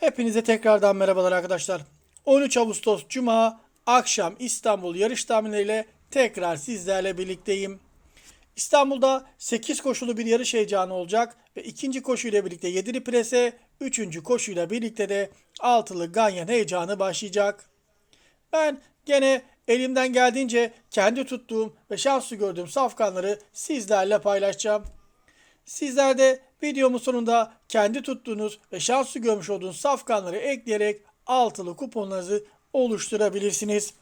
Hepinize tekrardan merhabalar arkadaşlar. 13 Ağustos Cuma akşam İstanbul yarış tahminleriyle tekrar sizlerle birlikteyim. İstanbul'da 8 koşulu bir yarış heyecanı olacak ve ikinci koşuyla birlikte 7'li prese, üçüncü koşuyla birlikte de altılı ganyan heyecanı başlayacak. Ben gene elimden geldiğince kendi tuttuğum ve şanslı gördüğüm safkanları sizlerle paylaşacağım. Sizler de videomun sonunda kendi tuttuğunuz ve şanslı görmüş olduğunuz safkanları ekleyerek altılı kuponlarınızı oluşturabilirsiniz.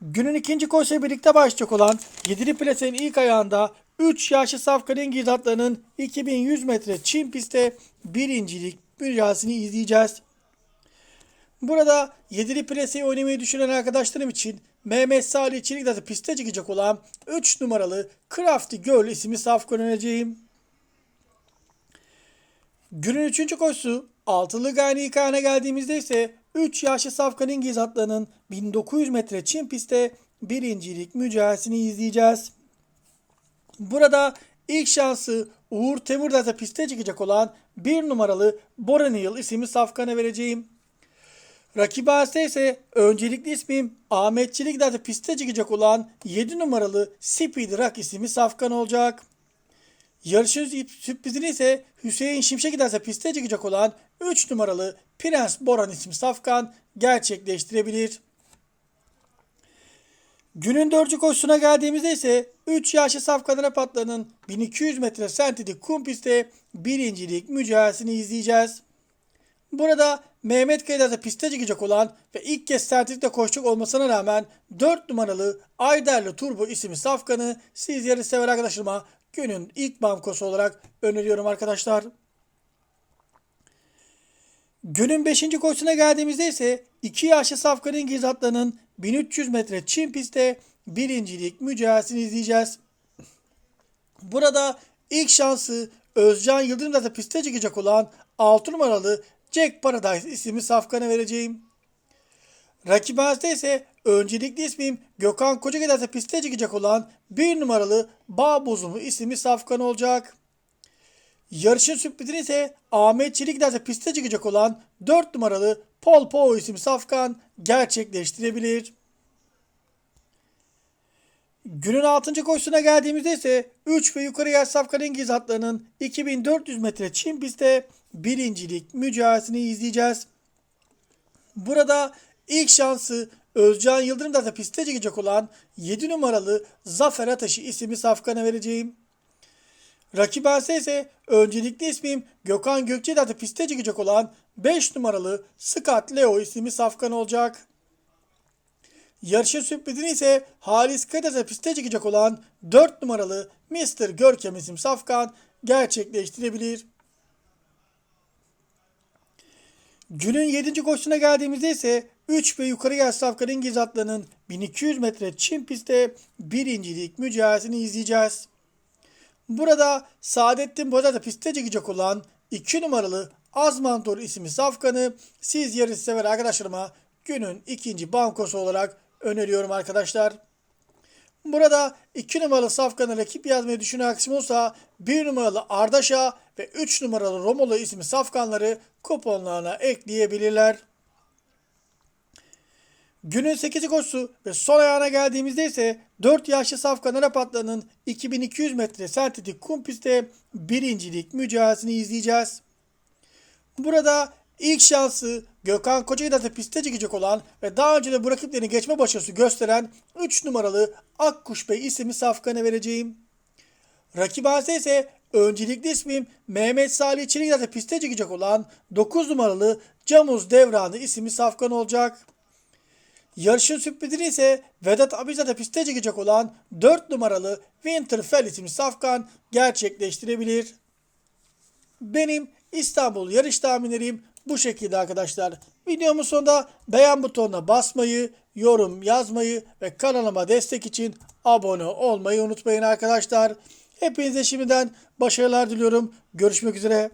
Günün ikinci koşuyla birlikte başlayacak olan 7'li plasenin ilk ayağında 3 yaşlı safkan İngiliz atlarının 2100 metre Çin pistte birincilik mücadelesini izleyeceğiz. Burada 7'li plaseyi oynamayı düşünen arkadaşlarım için Mehmet Salih Çelikdağ'da piste çıkacak olan 3 numaralı Crafty Girl isimli safkan önereceğim. Günün 3. koşusu altılı gani İK'ına geldiğimizde ise 3 yaşlı safkan İngiliz atlarının 1900 metre Çin pistte birincilik mücadelesini izleyeceğiz. Burada ilk şansı Uğur Temurdağ'da piste çıkacak olan 1 numaralı Boranil isimli safkana vereceğim. Rakibi hasta ise öncelikli ismim Ahmet Çelikdağ'da piste çıkacak olan 7 numaralı Speed Rock isimli safkan olacak. Yarışın sürprizini ise Hüseyin Şimşek giderse piste çıkacak olan 3 numaralı Prens Boran isimli safkan gerçekleştirebilir. Günün dördüncü koşusuna geldiğimizde ise 3 yaşlı safkanlara patlarının 1200 metre sentetik kum pistte birincilik mücadelesini izleyeceğiz. Burada Mehmet Kaydar'da piste çıkacak olan ve ilk kez sertifte koşacak olmasına rağmen 4 numaralı Ayderli Turbo isimli safkanı siz yarış sever arkadaşlarıma günün ilk bankosu olarak öneriyorum arkadaşlar. Günün 5. koşusuna geldiğimizde ise 2 yaşlı safkan İngiliz atlarının 1300 metre Çin pistte birincilik mücadelesini izleyeceğiz. Burada ilk şansı Özcan Yıldırım'da da piste çıkacak olan 6 numaralı Jack Paradise isimli safkanı vereceğim. Rakibimizde ise öncelikli ismim Gökhan Kocageder'de piste çıkacak olan 1 numaralı Bağ Bozumu isimli safkan olacak. Yarışın sürprizini ise Ahmet Çelikler'de piste çıkacak olan 4 numaralı Paul Po isimli safkan gerçekleştirebilir. Günün 6. koşusuna geldiğimizde ise 3 ve yukarı yaş safkan İngiliz atlarının 2400 metre Çin pistte birincilik mücadelesini izleyeceğiz. Burada ilk şansı Özcan Yıldırım'da da piste çıkacak olan 7 numaralı Zafer Ataşı isimli safkana vereceğim. Rakip Arsa ise öncelikli ismim Gökhan Gökçe'de de piste çıkacak olan 5 numaralı Scott Leo isimli safkan olacak. Yarışın sürprizini ise Halis Kadaz'a piste çıkacak olan 4 numaralı Mr. Görkem isim safkan gerçekleştirebilir. Günün 7. koşusuna geldiğimizde ise 3 ve yukarı yaş safkan İngiliz atlarının 1200 metre Çin pistte birincilik mücadelesini izleyeceğiz. Burada Saadettin Bozar da piste çıkacak olan 2 numaralı Azmantor isimli safkanı siz yarış sever arkadaşlarıma günün ikinci bankosu olarak öneriyorum arkadaşlar. Burada 2 numaralı safkanı rakip yazmayı düşünen olsa 1 numaralı Ardaşa ve 3 numaralı Romulo isimli safkanları kuponlarına ekleyebilirler. Günün 8. koşusu ve son ayağına geldiğimizde ise 4 yaşlı safkan Arap atlarının 2200 metre sentetik kum pistte birincilik mücadelesini izleyeceğiz. Burada ilk şansı Gökhan Kocayı'da piste çıkacak olan ve daha önce de bu rakiplerini geçme başarısı gösteren 3 numaralı Akkuş Bey isimli safkanı vereceğim. Rakip Hase ise öncelikli ismim Mehmet Salih Çelikler'de piste çıkacak olan 9 numaralı Camuz Devranı isimli safkan olacak. Yarışın sürprizini ise Vedat Abizad'a piste çıkacak olan 4 numaralı Winterfell isimli safkan gerçekleştirebilir. Benim İstanbul yarış tahminlerim bu şekilde arkadaşlar. Videomun sonunda beğen butonuna basmayı, yorum yazmayı ve kanalıma destek için abone olmayı unutmayın arkadaşlar. Hepinize şimdiden başarılar diliyorum. Görüşmek üzere.